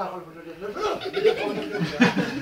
kalkıp Kaç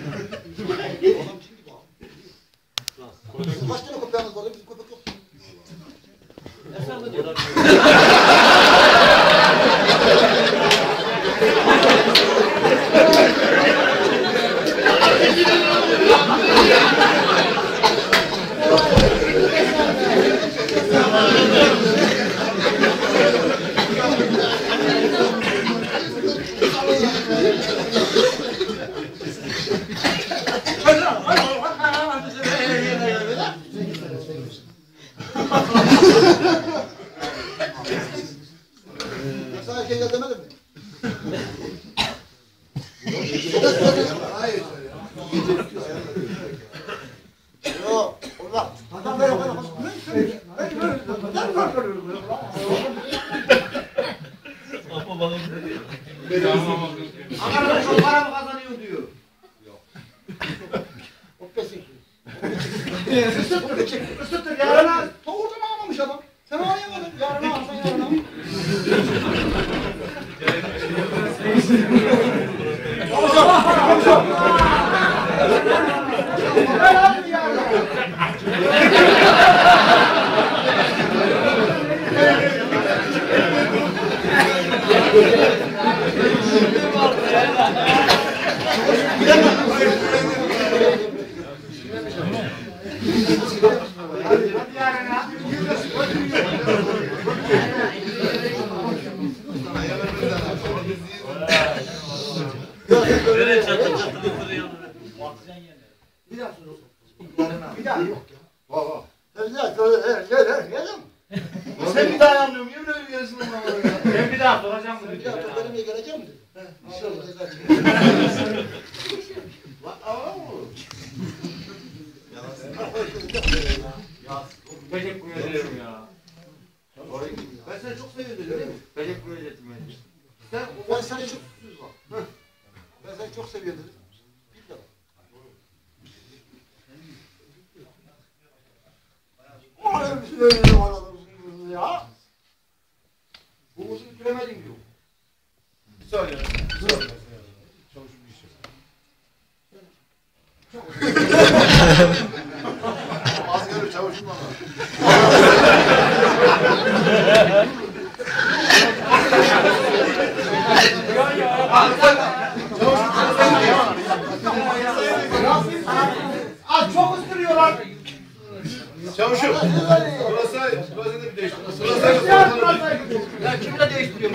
Eu Valla. Bir daha sor. Gel gel gel. Sen bir daha yanmıyorum. Yemin ederim yarısını bana. Ben bir daha soracağım bunu. Bir daha. Benim geleceğim mi? İnşallah gelecek. Teşekkür ederim ya. Ben seni çok seviyorum değil mi? Teşekkür ederim. Sen Ben seni çok. Ben seni çok seviyorum dedim. Bir de. Oğlum söylüyorum adamı ya. bu uzun bitiremedin diyor. Bir saniye. Çavuşum bir şey. Az görür çavuşum bana. Az çok ısırıyorlar. Çavuşum. Burası, burası da bir değişti. Ya, Burası burası- Ya kimi de değiştiriyor?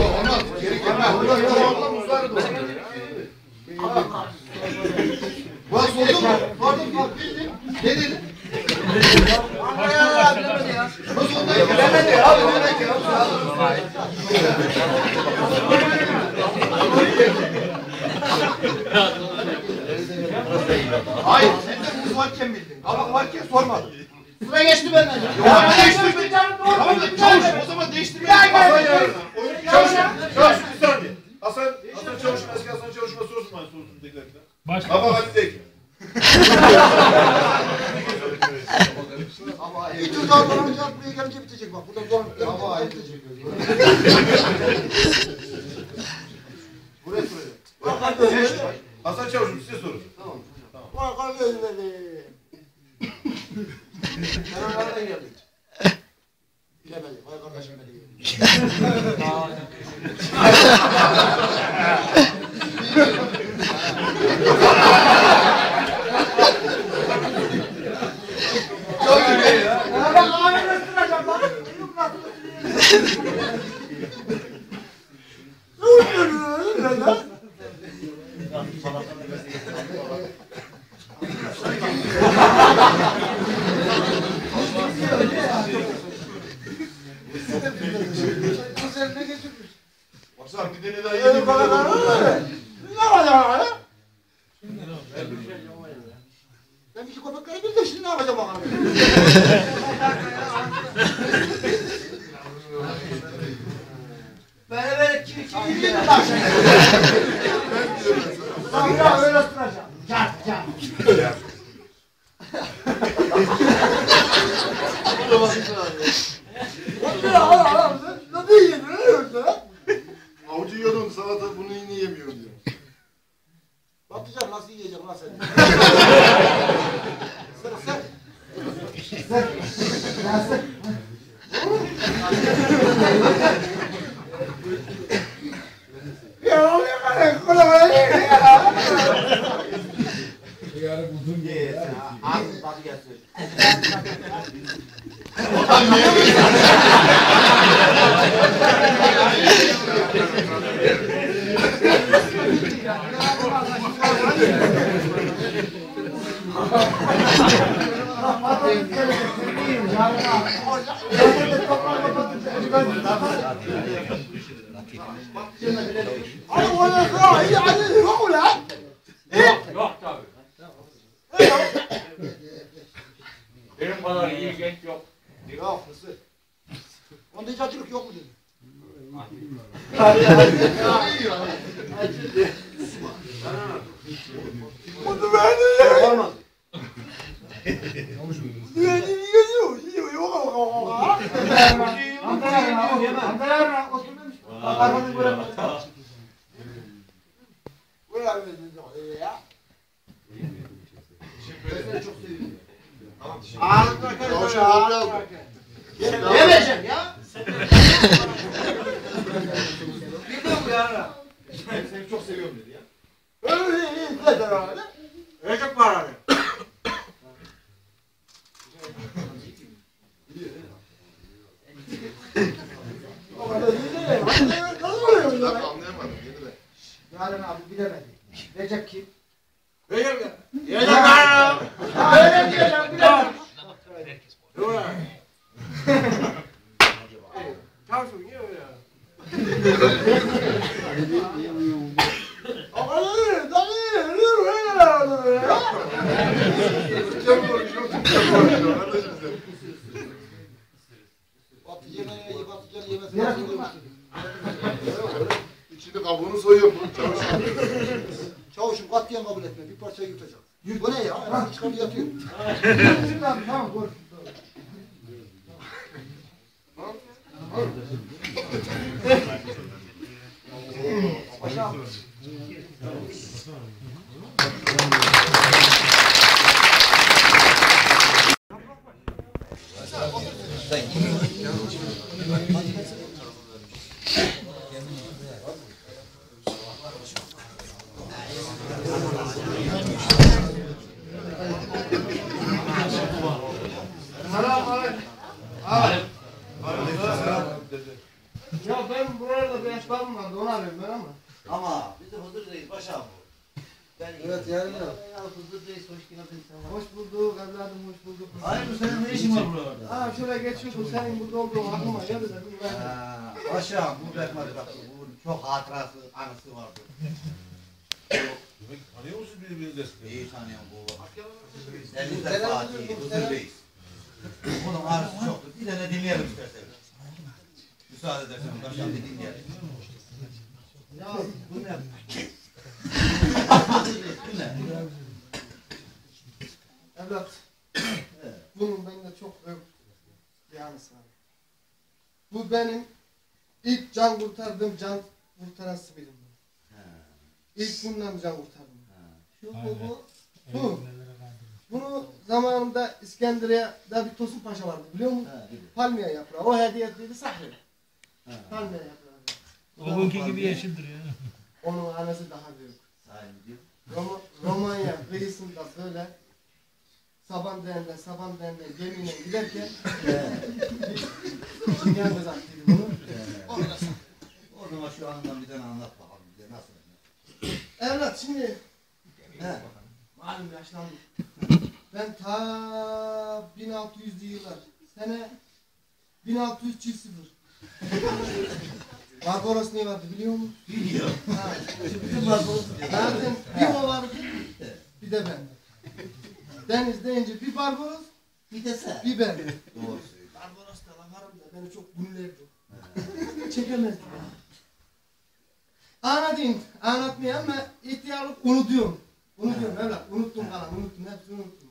Olmaz. Geri gelmez. Oradan uzar da. Bak sordun mu? Sordun bak bildin. Ne dedin? Ya, bilemedi ya. Nasıl oldu? Bilemedi ya. Bilemedi ya. Hayır, sen de buz varken bildin. Kabak varken sormadın. Sıra geçti benden. Ya değiştirme. Tamam da çavuş o zaman değiştirme. Hasan yarın. Çavuş, çavuş bir saniye. Hasan, Hasan çavuşum eski Hasan çavuşuma sorsun bana sorsun tekrar. Başka. Kabak hadi de. Bir tur daha bana buraya gelince bitecek bak. Buradan sonra Ama ayıp bitecek. Buraya soracağım. Hasan çavuşum size sorun. Vay kardeşim. Sen nereden geldin? Bilemedi. Vay kardeşim benim. 그런가? 너무 힘들었네. Abajo abi bilemedi. Recep kim? Recep ya. Recep. Ha öyle diyeceğim bilemedi. Çavuşum niye öyle ya? O kadar iyi, tabii İçini kabuğunu soyuyor bu çavuşum. Katiyen kabul etme. Bir parça yutacak. Bu ne ya? Hemen çıkardı yatıyor. Tamam, dur. Paşam. Ya ben buralarda bir esbabım vardı onu arıyorum ben ama. Ama biz de huzur reis başa bu. Ben Evet, yarın da. Hoş bulduk evladım hoş bulduk. Hayır bu senin ne işin var burada? Ha şöyle geçiyordum senin burada olduğun aklıma geldi de bir ben. Ha, Başa bu bekmez bak bu çok hatırası anısı vardı. Demek tanıyor musun birbirini eskiden? İyi tanıyorum bu. Denizler Fatih, huzur reis. Bunun arısı çoktur. Bir tane dinleyelim isterseniz. Müsaade edersen başa bir dinleyelim. Ya bu ne? Evlat. Bunun bende çok bir anısı var. Bu benim ilk can kurtardığım can kurtaran. Ha, İlk bundan can kurtardım. ha. Şu bu bu. Bu. Bunu zamanında İskenderiye'de bir Tosun Paşa vardı biliyor musun? Palmiye yaprağı. O hediye ettiydi Sahri. Ha. Palmiye yaprağı. O bugünkü gibi yeşildir ya. Onun anısı daha büyük. Roma, Romanya kıyısında böyle Saban Dağı'nda, Saban Dağı'nda gemiyle giderken kız attıydı bunu. Onu da O zaman şu andan bir tane anlat bakalım bize nasıl? Evlat şimdi He. malum yaşlandım. Ben ta 1600'lü yıllar sene 1600 çift sıfır. Barbaros ne vardı biliyor musun? Biliyor. Ha. Bütün Barbaros. Zaten bir o vardı bir de ben. Deniz deyince bir Barbaros Bir de sen. bir ben. Doğru. Barbaros da lamarım da beni çok güllerdi. Çekemezdi. Anlatayım, anlatmayayım ama ihtiyarlık unutuyorum. Unutuyorum evlat, unuttum kalan, unuttum, hepsini unuttum.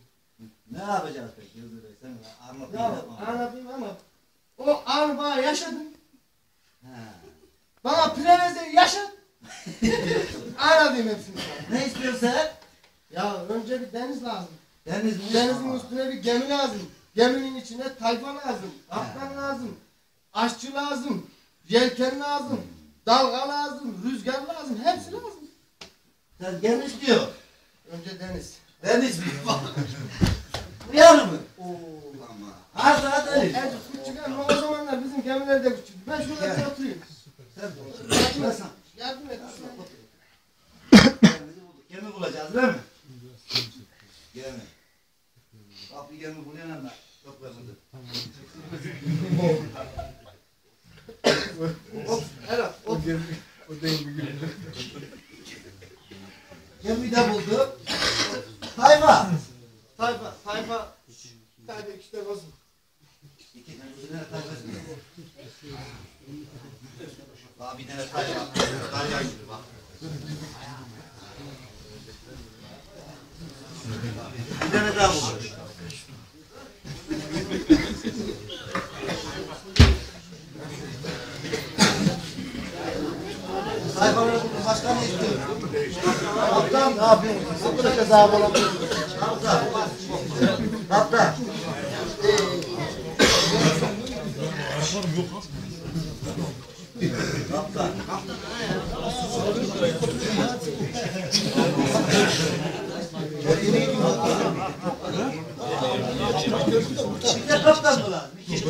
Ne yapacağız peki Yıldız Bey? Sen anlat. Ya anlatayım ama o anı bana yaşadın. Bana prevezeyi yaşat. Anladım hepsini. Ne istiyorsun sen? Ya önce bir deniz lazım. Deniz mi? Denizin üstüne bir gemi lazım. Geminin içine tayfa lazım. Kaptan lazım. Aşçı lazım. Yelken lazım. Dalga lazım. Rüzgar lazım. Hepsi lazım. Sen gemi istiyor. Önce deniz. Deniz mi? Uyar mı? Oo. Ama. Saat deniz. En küçük ama o zamanlar bizim gemiler de küçük. Ben şurada oturayım. Sen Yardım et. Sen- Yardım et. Gemimizi bulduk. Gemi bulacağız değil mi? Gemi. Bak bir gemi buluyor ama çok vermedi. Hop. Helal. Hop. Gemi de buldu. Hayva. Tayfa. Tayfa. Tayfa işte basın. İki tane bir tane tayfa çıkıyor. Bak bir tane tayfa. Tayfa gibi bak. Bir tane daha buldu. Sayfaları buldu. Başka ne istiyor? Kaptan ne yapıyorsun? Kaptan hesabı olabilir. Kaptan. Kaptan. Kaptan. Bir de kaptan mı lan? İki.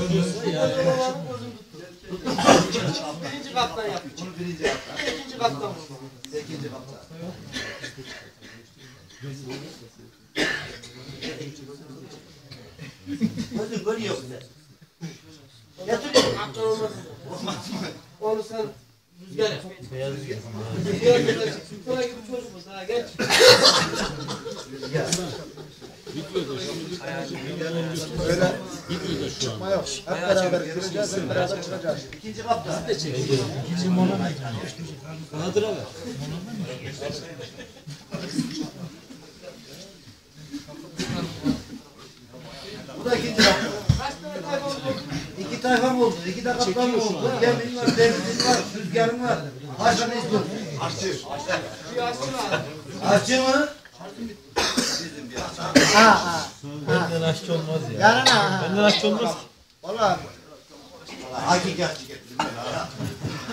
Birinci kaptan yaptı. Bunu birinci kaptan. İkinci kaptan buldu. İkinci kaptan. Gözün görüyor bize. Getir. Kaptan olmaz. Olmaz mı? Onu sen rüzgar et. Rüzgar et. Sultana gibi çocuğumuz ha geç. İkinci kaptan. Bu da ikinci kaptan. Kaç tane tayfa oldu? İki tayfa mı oldu? İki mı oldu? Gemin var, denizin var, rüzgarın var. İstiyorsun? Bir aşçı. Aşçı mı? Benden aşçı olmaz ya. Benden aşçı olmaz. Valla hakiki aşçı getirdim.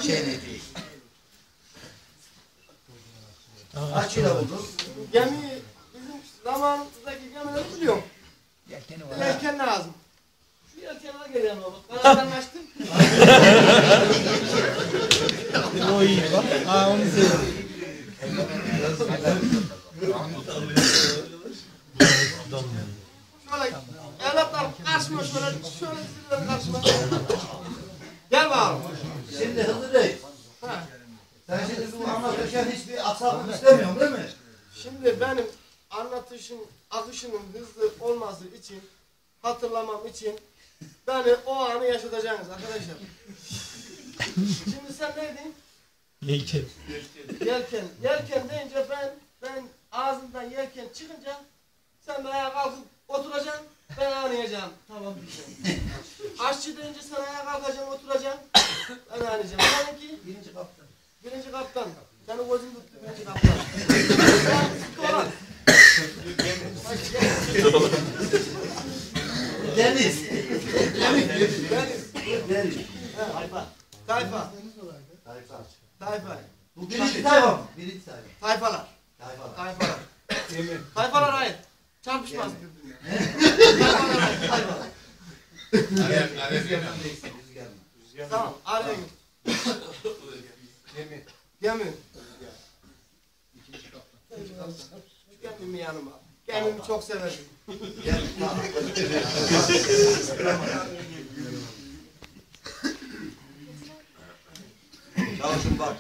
Şey ne değil. Aşçıyla bulduk. Gemi bizim zamanımızdaki gemileri biliyorum. Yelken lazım. Şu yelkenler geliyor ama bak. Kanattan açtım. O iyi bak. Aa onu seviyorum. Şöyle evlatlar karşıma şöyle şöyle dizilir karşıma. Gel bakalım. Şimdi Hızır Bey, Ha. sen şimdi bu anlatırken hiçbir aksaklık istemiyorsun değil mi? Şimdi benim anlatışın akışının hızlı olması için hatırlamam için beni o anı yaşatacaksınız arkadaşlar. Şimdi sen neydin? Yelken. Yelken. Yelken deyince ben ben ağzımdan yelken çıkınca sen de ayağa kalkıp oturacaksın ben anlayacağım. Tamam diyeceğim. Aşçı deyince sen ayağa kalkacaksın oturacaksın ben anlayacağım. Seninki Birinci kaptan. birinci kaptan. Seni gözüm tuttu birinci kaptan. Sen sonra. Deniz. Deniz. Deniz. Tayfa. Tayfa. Tayfa. Tayfa. Bu birinci tayfa mı? Birinci tayfa. Tayfalar. Tayfa. Tayfalar. Tayfalar ait. Çarpışmaz. Tayfalar ait. Tayfalar. Değilsin, rüzgardan. Tamam. Arayın. Gemi. Gemi. Gemimi yanıma. Gemimi çok severim. Gel, tamam. Çavuşum bak,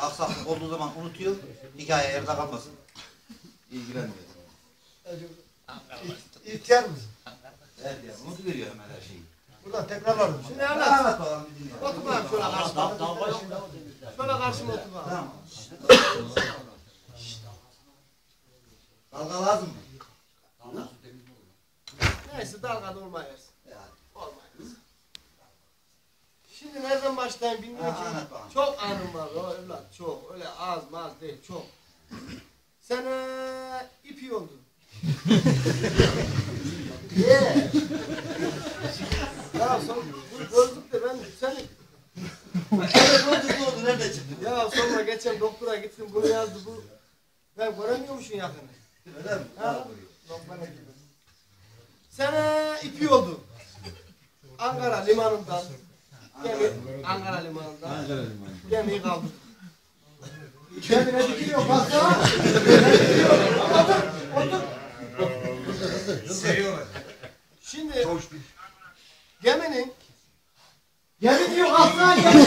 aksaklık olduğu zaman unutuyor, hikaye yerde kalmasın. İlgilenmiyor. İhtiyar mısın? Evet ya, unutuveriyor hemen her şeyi. Buradan tekrarlarım. Şimdi anlat. Anlat bakalım bir dinleyelim. Otur bakalım şöyle karşıma. Şöyle karşıma otur bakalım. Tamam. Dalga lazım mı? Neyse dalga olmayız. Yani. Olmayız. Şimdi nereden başlayayım bilmiyorum ki. anlat bakalım. Çok anım var o evlat. çok. Öyle az maz değil çok. Sene ipi oldu. Ye. Ya son gözlük de ben seni Sen gördük ne oldu? Nerede çıktı? ya sonra geçen doktora gittim bunu yazdı bu. Ben göremiyormuşum yakını. Öyle mi? Ha? Doktora gittim. Sene ipi oldu. Ankara limanından. Gemi Ankara limanından. Gemiyi kaldırdık. Kendine dikiliyor kalksana. Şimdi geminin Gemi diyor kalksana gemi.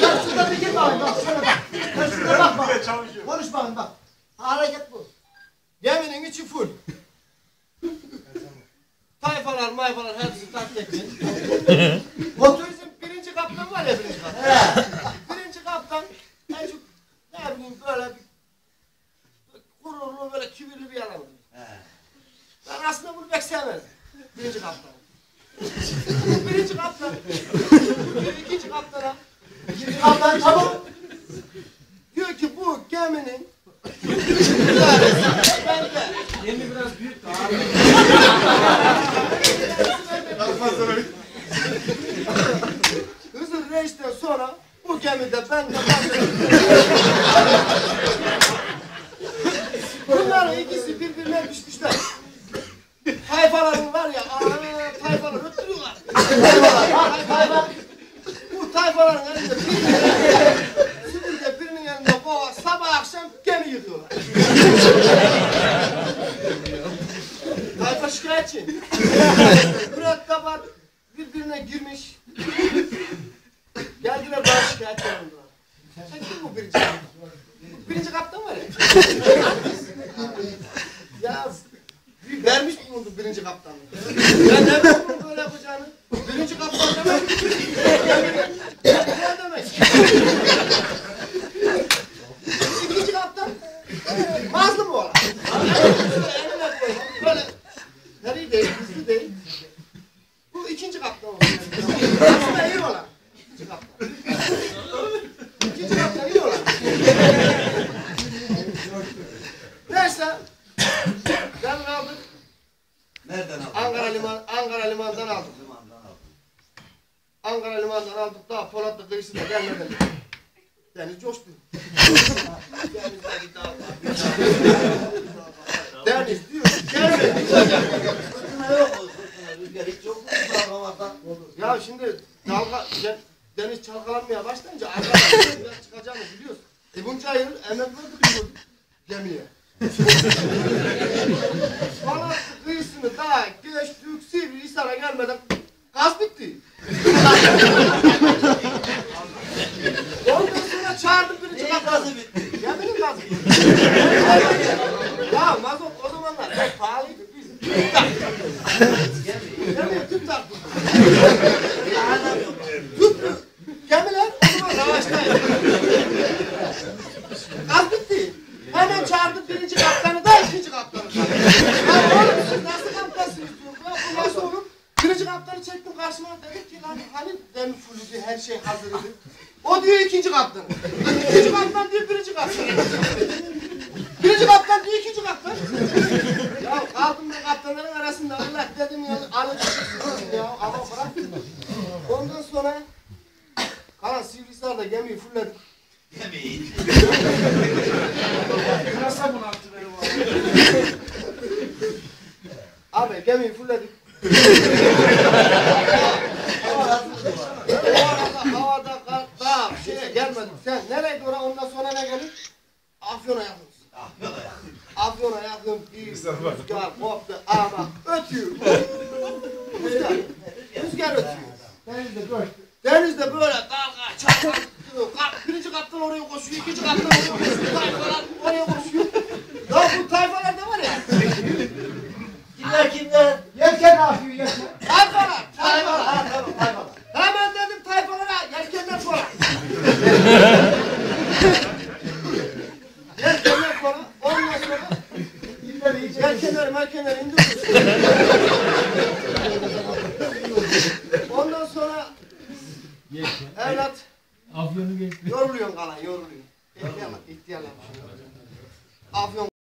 Karşısında dikilme abi bak şöyle bak. Karşısında bak bak. Konuş bakın bak. Hareket bu. geminin içi full. Tayfalar mayfalar hepsi takletli. Motorizm birinci kaptan var ya birinci kaptan. birinci kaptan en çok ne bileyim böyle bir gururlu böyle kibirli bir adamdır. He. Ben aslında bunu pek sevmezdim. Birinci kaptan. Birinci kaptan. İkinci kaptana. İkinci kaptan çabuk. Diyor ki bu geminin idaresi bende. Gemi biraz büyük de abi. Hızır Reis'ten sonra bu gemide ben de ben de. Bunların ikisi birbirine düşmüşler. Tayfaların var ya, aa, tayfalar öttürüyorlar. Tayfalar, tayfalar. Bu tayfaların elinde birinin, birinin, birinin elinde kova, sabah akşam gemi yıkıyorlar. Tayfa şikayetçi. Mürettebat birbirine girmiş. Geldiler bana şikayet olundular. Sen kim bu birinci kaptan? Birinci kaptan var ya. ya bir vermiş bulundu birinci kaptanlığı. Ya ne bileyim bunun böyle yapacağını. Birinci kaptan demek. ne demek? İkinci kaptan. Mazlum oğlan. Eline koyuyor. Böyle. Nereye değil, hızlı değil. Bu ikinci kaptan oldu. Aslında iyi olan. İkinci kaptan. İkinci kaptan iyi olan. Neyse. Ben aldık. Nereden aldın? Ankara liman, Ankara limandan aldık. Limandan aldın. Ankara limandan aldık daha Polatlı kıyısına gelmeden. Deniz coştu. Deniz diyor. Gelmedi. Ya şimdi dalga de- deniz çalkalanmaya başlayınca arkadan çıkacağını biliyorsun. E bunca yıl emek verdik bu gemiye. Balık kıyısını daha geçtik Sivrihisar'a gelmeden gaz bitti. Ondan sonra çağırdım Neyin kaptanı. gazı bitti? Geminin gazı bitti. ya mazot o zamanlar pek pahalıydı biz. Tüp taktık. Tüp taktık. Hala yok. Tüplü gemiler o zaman savaştaydı. Gaz bitti. Hemen çağırdım birinci kaptanı da ikinci kaptanı. Ya oğlum siz nasıl kaptansınız diyorum. Ya bu nasıl olur? Birinci kaptanı çektim karşıma dedim ki lan hani demir fullüydü her şey hazırdı. O diyor ikinci kaptan. İkinci kaptan diyor birinci kaptan. Birinci kaptan diyor ikinci kaptan. ya kaldım ben kaptanların arasında Allah dedim ya alacaksın ya ama bırak. Ondan sonra kalan Sivrisar'da gemiyi fulledik. Yemeyin. Abi gemiyi fulledik. Ama O arada havada kar, dağ, şeye gelmedik. Sen nereydi oraya ondan sonra ne gelir? Afyon'a yakın. Afyon'a yakın bir rüzgar koptu ama ötüyor. Rüzgar, rüzgar ötüyor. Denizde coştu. Denizde böyle dalga. Kap, birinci kaptan oraya koşuyor, ikinci kaptan oraya koşuyor, tayfalar oraya koşuyor. Ya bu tayfalar da var ya. Kimler kimler? Yelken ne yapıyor yelken? Tayfalar, tayfalar.